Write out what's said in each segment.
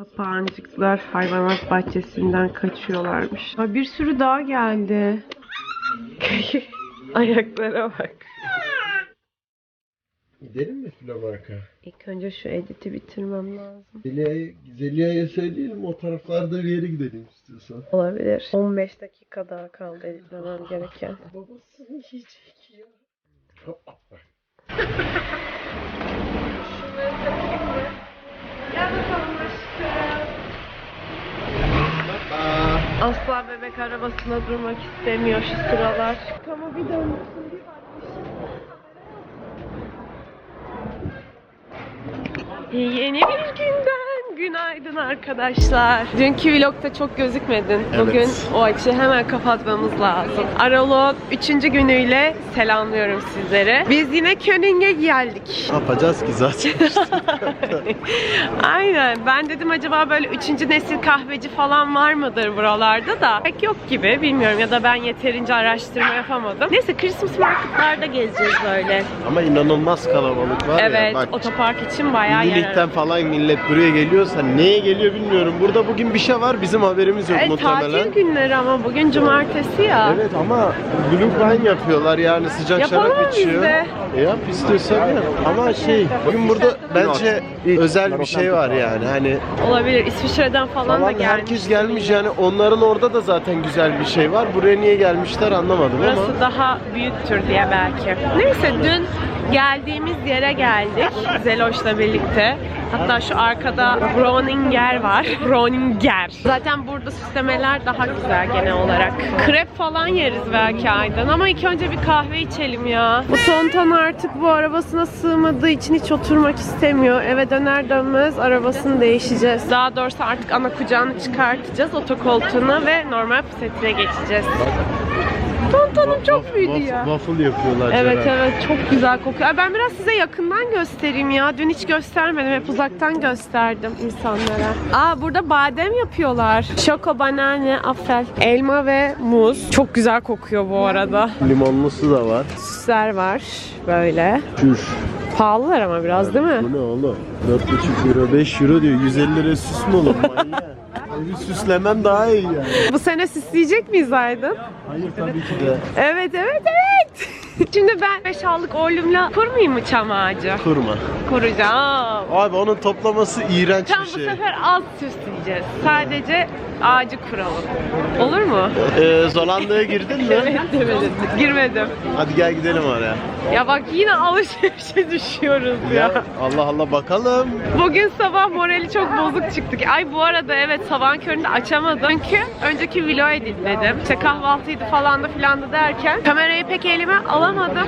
Papağancıklar hayvanat bahçesinden kaçıyorlarmış. Ay bir sürü daha geldi. Ayaklara bak. Gidelim mi Flomarka? İlk önce şu editi bitirmem lazım. Zelia'ya Zelia'ya söyleyelim o taraflarda bir yere gidelim istiyorsan. Olabilir. 15 dakika daha kaldı editlemem gereken. Babasını yiyecek ya. Hop, bak. Gel bakalım aşkım. Asla bebek arabasına durmak istemiyor şu sıralar. Ama bir dönmüşsün bir bakmışım. Yeni bir günden günaydın arkadaşlar. Dünkü vlogda çok gözükmedin. Evet. Bugün o açı hemen kapatmamız lazım. Aralığın 3. günüyle selamlıyorum sizlere. Biz yine König'e geldik. Ne yapacağız ki zaten? Aynen. Ben dedim acaba böyle üçüncü nesil kahveci falan var mıdır buralarda da. Pek yok gibi. Bilmiyorum ya da ben yeterince araştırma yapamadım. Neyse Christmas marketlarda gezeceğiz böyle. Ama inanılmaz kalabalık var evet. ya. Bak otopark için bayağı yer falan millet buraya geliyorsa neye geliyor bilmiyorum. Burada bugün bir şey var bizim haberimiz yok E, muhtemelen. tatil günleri ama bugün cumartesi ya. Evet ama Glühwein yapıyorlar yani sıcak Yapalım şarap biz içiyor. de. E yap istiyorsan yap. Ama şey bugün burada bence özel bir şey var yani hani Olabilir. İsviçre'den falan, da falan gelmiş. herkes gelmiş yani onların orada da zaten güzel bir şey var. Buraya niye gelmişler anlamadım ama. Burası daha büyüktür diye belki. Neyse dün geldiğimiz yere geldik Zeloş'la birlikte. Hatta şu arkada Groninger var. Groninger. Zaten burada süslemeler daha güzel genel olarak. Krep falan yeriz belki Aydan ama ilk önce bir kahve içelim ya. Bu Tonton artık bu arabasına sığmadığı için hiç oturmak istemiyor. Eve döner dönmez arabasını değişeceğiz. Daha doğrusu artık ana kucağını çıkartacağız otokoltuğuna ve normal pusetine geçeceğiz. Tontonum çok büyüdü ya. Waffle yapıyorlar Evet Ceren. evet çok güzel kokuyor. Ben biraz size yakından göstereyim ya. Dün hiç göstermedim. Hep uzaktan gösterdim insanlara. Aa burada badem yapıyorlar. Şoko, banane, afel. Elma ve muz. Çok güzel kokuyor bu arada. Limonlusu da var. Süsler var böyle. Çüş. Pahalılar ama biraz değil mi? Bu ne oğlum? 4,5 euro 5 euro diyor. 150 lira süs mü olur? Manyak. Evi süslemem daha iyi yani. Bu sene süsleyecek miyiz Aydın? Hayır tabii ki de. Evet evet evet. Şimdi ben 5 allık oylumla kurmayayım mı çam ağacı? Kurma. Kuracağım. Abi onun toplaması iğrenç Tam bir bu şey. sefer az süsleyeceğiz. Sadece ağacı kuralım. Olur mu? Ee, Zolanda'ya girdin mi? Evet demedim. Girmedim. Hadi gel gidelim oraya. Ya bak yine alışverişe düşüyoruz ya. Ya Allah Allah bakalım. Bugün sabah morali çok bozuk çıktık. Ay bu arada evet sabahın köründe açamadım. Çünkü önceki vlog editledim. İşte kahvaltıydı falan da filan da derken kamerayı pek elime alamadım.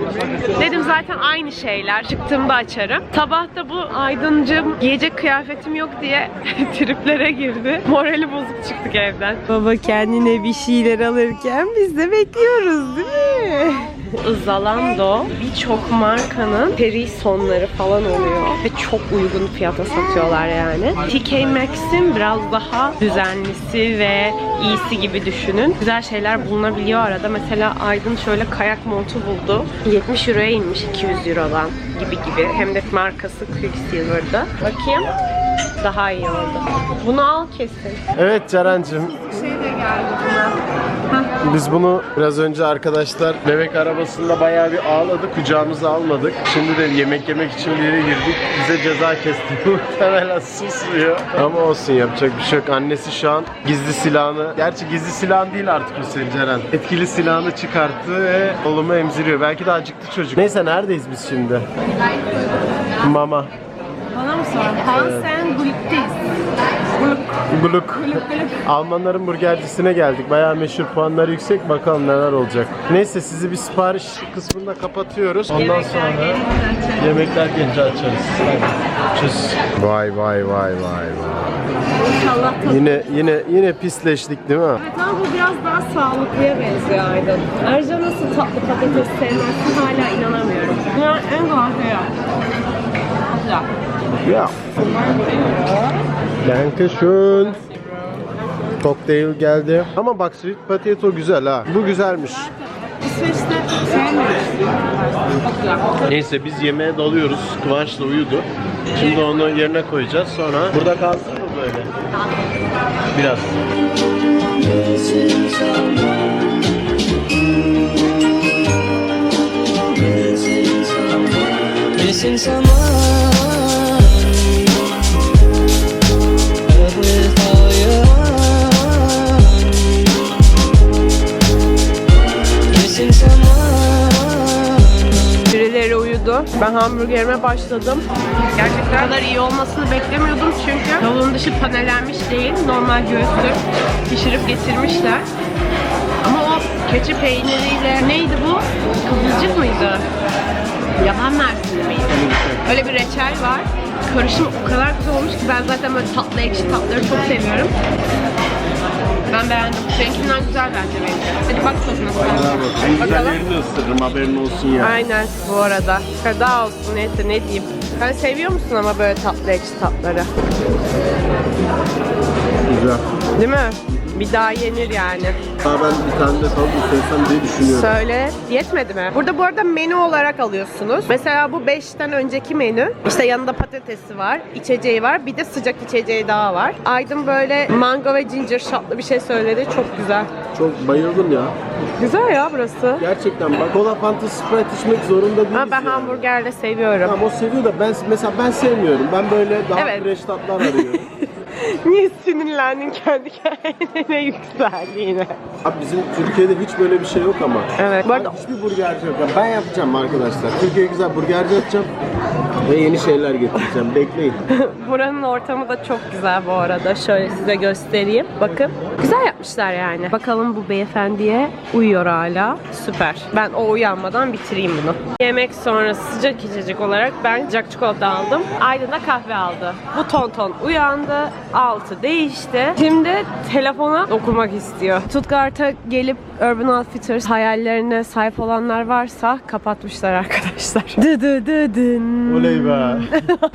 Dedim zaten aynı şeyler. Çıktığımda açarım. Sabah da bu Aydıncım giyecek kıyafetim yok diye triplere girdi. Morali bozuk çıktık evden. Baba kendine bir şeyler alırken biz de bekliyoruz değil mi? Zalando birçok markanın seri sonları falan oluyor ve çok uygun fiyata satıyorlar yani. TK Maxx'in biraz daha düzenlisi ve iyisi gibi düşünün. Güzel şeyler bulunabiliyor arada. Mesela Aydın şöyle kayak montu buldu. 70 euroya inmiş 200 eurodan gibi gibi. Hem de markası Quicksilver'da. Bakayım. Daha iyi oldu. Bunu al kesin. Evet Ceren'cim Şey de geldi buna. biz bunu biraz önce arkadaşlar bebek arabasında bayağı bir ağladık. Kucağımıza almadık. Şimdi de yemek yemek için bir yere girdik. Bize ceza kesti. Muhtemelen susmuyor. Ama olsun yapacak bir şey yok. Annesi şu an gizli silahını, gerçi gizli silahın değil artık Hüseyin Ceren. Etkili silahını çıkarttı ve oğlumu emziriyor. Belki de acıktı çocuk. Neyse neredeyiz biz şimdi? Mama. Bana mı sordun? Hansen Glück'teyiz. Gluk. Almanların burgercisine geldik. Bayağı meşhur puanları yüksek. Bakalım neler olacak. Neyse sizi bir sipariş kısmında kapatıyoruz. Ondan sonra yemekler gelince açarız. Hadi. Vay vay vay vay vay. İnşallah tadı. Yine yine yine pisleştik değil mi? Evet ama bu biraz daha sağlıklıya benziyor Aydın. Ayrıca nasıl tatlı patates sevmezsin hala inanamıyorum. Ya en güzel ya. Güzel. Ya. Dankeschön. Kokteyl geldi. Ama bak sweet potato güzel ha. Bu güzelmiş. Neyse biz yemeğe dalıyoruz. Kıvanç da uyudu. Şimdi onu yerine koyacağız. Sonra burada kalsın mı böyle? Biraz. Missing someone Ben hamburgerime başladım. Gerçekten bu kadar iyi olmasını beklemiyordum çünkü tavuğun dışı panelenmiş değil. Normal göğsü pişirip getirmişler. Ama o keçi peyniriyle neydi bu? Kızılcık mıydı? Yaban mersini miydi? Öyle bir reçel var. Karışım o kadar güzel olmuş ki ben zaten böyle tatlı ekşi tatları çok seviyorum. Ben beğendim. Seninkinden güzel bence benim. Hadi bak tadına. Bakalım. Güzellerini ısırırım haberin olsun ya. Aynen bu arada. Feda olsun neyse ne diyeyim. Sen seviyor musun ama böyle tatlı ekşi tatları? Güzel. Değil mi? Bir daha yenir yani. Daha ben bir tane de tavuk istesem diye düşünüyorum. Söyle. Yetmedi mi? Burada bu arada menü olarak alıyorsunuz. Mesela bu 5'ten önceki menü. İşte yanında patatesi var, içeceği var. Bir de sıcak içeceği daha var. Aydın böyle mango ve ginger shotlı bir şey söyledi. Çok güzel. Çok bayıldım ya. Güzel ya burası. Gerçekten bak kola fanta sprite içmek zorunda değiliz. Ama ben yani. hamburgerle seviyorum. Tamam o seviyor da ben mesela ben sevmiyorum. Ben böyle daha Evet. fresh tatlar arıyorum. Niye sinirlendin kendi kendine yükseldi yine? Abi bizim Türkiye'de hiç böyle bir şey yok ama. Evet. Bu arada hiçbir burgerci yok. Ya Ben yapacağım arkadaşlar. Türkiye'ye güzel burgerci açacağım. Ve yeni şeyler getireceğim. Bekleyin. Buranın ortamı da çok güzel bu arada. Şöyle size göstereyim. Bakın. Güzel yapmışlar yani. Bakalım bu beyefendiye uyuyor hala. Süper. Ben o uyanmadan bitireyim bunu. Yemek sonrası sıcak içecek olarak ben sıcak çikolata aldım. Aydın da kahve aldı. Bu ton ton uyandı. Altı değişti. Şimdi telefona okumak istiyor. Stuttgart'a gelip Urban Outfitters hayallerine sahip olanlar varsa kapatmışlar arkadaşlar. Dı dı dı dın. Oley be.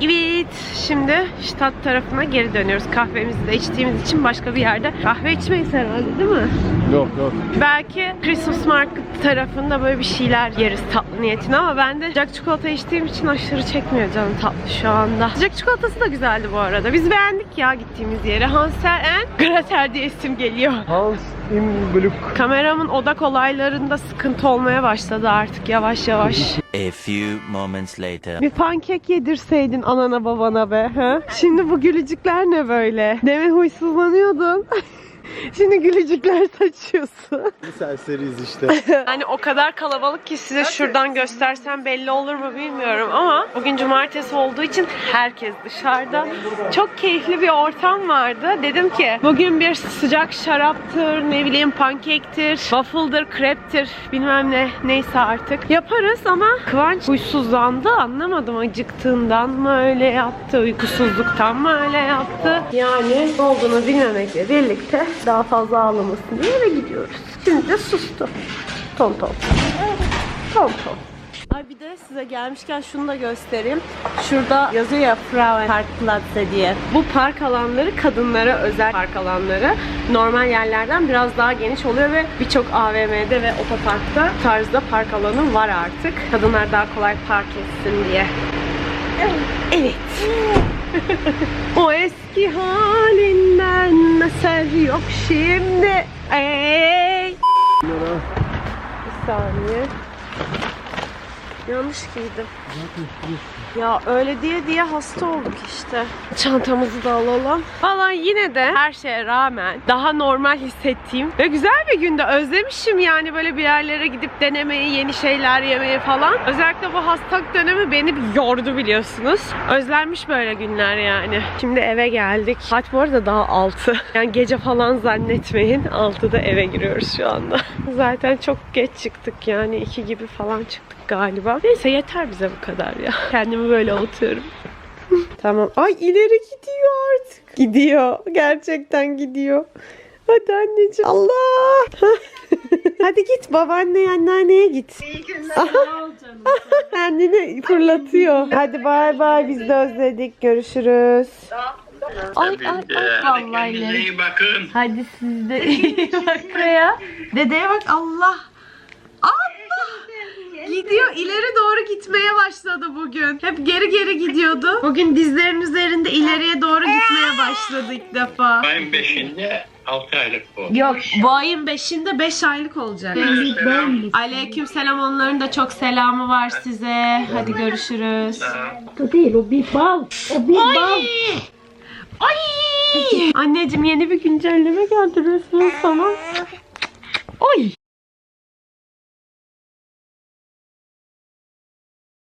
Evet, şimdi Ştat tarafına geri dönüyoruz. Kahvemizi de içtiğimiz için başka bir yerde kahve içmeyiz herhalde değil mi? yok yok. Belki Christmas Market tarafında böyle bir şeyler yeriz tatlı niyetine ama ben de sıcak çikolata içtiğim için aşırı çekmiyor canım tatlı şu anda. Sıcak çikolatası da güzeldi bu arada. Biz beğendik ya gittiğimiz yere. Hansel and Gretel diye isim geliyor. Hans im Glück. Kameramın odak olaylarında sıkıntı olmaya başladı artık yavaş yavaş. A few moments later. Bir pankek yedirseydin anana babana be. Ha? Şimdi bu gülücükler ne böyle? Demin huysuzlanıyordun. Şimdi gülücükler saçıyorsun. Bir serseriyiz işte. Yani o kadar kalabalık ki size şuradan göstersem belli olur mu bilmiyorum ama bugün cumartesi olduğu için herkes dışarıda. Çok keyifli bir ortam vardı. Dedim ki bugün bir sıcak şaraptır, ne bileyim pankektir, waffle'dır, kreptir bilmem ne neyse artık yaparız ama Kıvanç huysuzlandı anlamadım acıktığından mı öyle yaptı, uykusuzluktan mı öyle yaptı. Yani ne olduğunu bilmemekle birlikte daha fazla ağlamasın diye eve gidiyoruz. Şimdi de sustu. Tom tom. Tom tom. Ay bir de size gelmişken şunu da göstereyim. Şurada yazıyor ya Frauenparkplatz diye. Bu park alanları kadınlara özel park alanları. Normal yerlerden biraz daha geniş oluyor ve birçok AVM'de ve otoparkta tarzda park alanı var artık. Kadınlar daha kolay park etsin diye. Evet. o eski halinden şimdi. Ey. Bir saniye. Yanlış giydim. Ya öyle diye diye hasta olduk işte. Çantamızı da alalım. Valla yine de her şeye rağmen daha normal hissettiğim ve güzel bir günde özlemişim yani böyle bir yerlere gidip denemeyi, yeni şeyler yemeyi falan. Özellikle bu hastalık dönemi beni yordu biliyorsunuz. Özlenmiş böyle günler yani. Şimdi eve geldik. Saat bu arada daha 6. Yani gece falan zannetmeyin. 6'da eve giriyoruz şu anda. Zaten çok geç çıktık yani 2 gibi falan çıktık galiba. Neyse yeter bize bu kadar ya. Kendimi böyle avutuyorum. tamam. Ay ileri gidiyor artık. Gidiyor. Gerçekten gidiyor. Hadi anneciğim. Allah. Hadi git babaanne anneanneye git. İyi günler. Kendini fırlatıyor. Hadi bay bay biz de özledik. Görüşürüz. Ay ay ay vallahi. İyi bakın. Hadi siz de iyi bak buraya. Dedeye bak Allah. Gidiyor ileri doğru gitmeye başladı bugün. Hep geri geri gidiyordu. Bugün dizlerin üzerinde ileriye doğru gitmeye başladı ilk defa. Ayın 5'inde 6 aylık bu. Yok bu ayın 5'inde 5 aylık olacak. Aleyküm selam onların da çok selamı var size. Hadi görüşürüz. O değil o bir bal. O bir bal. Ay! Anneciğim yeni bir güncelleme geldi resmen sana. Oy!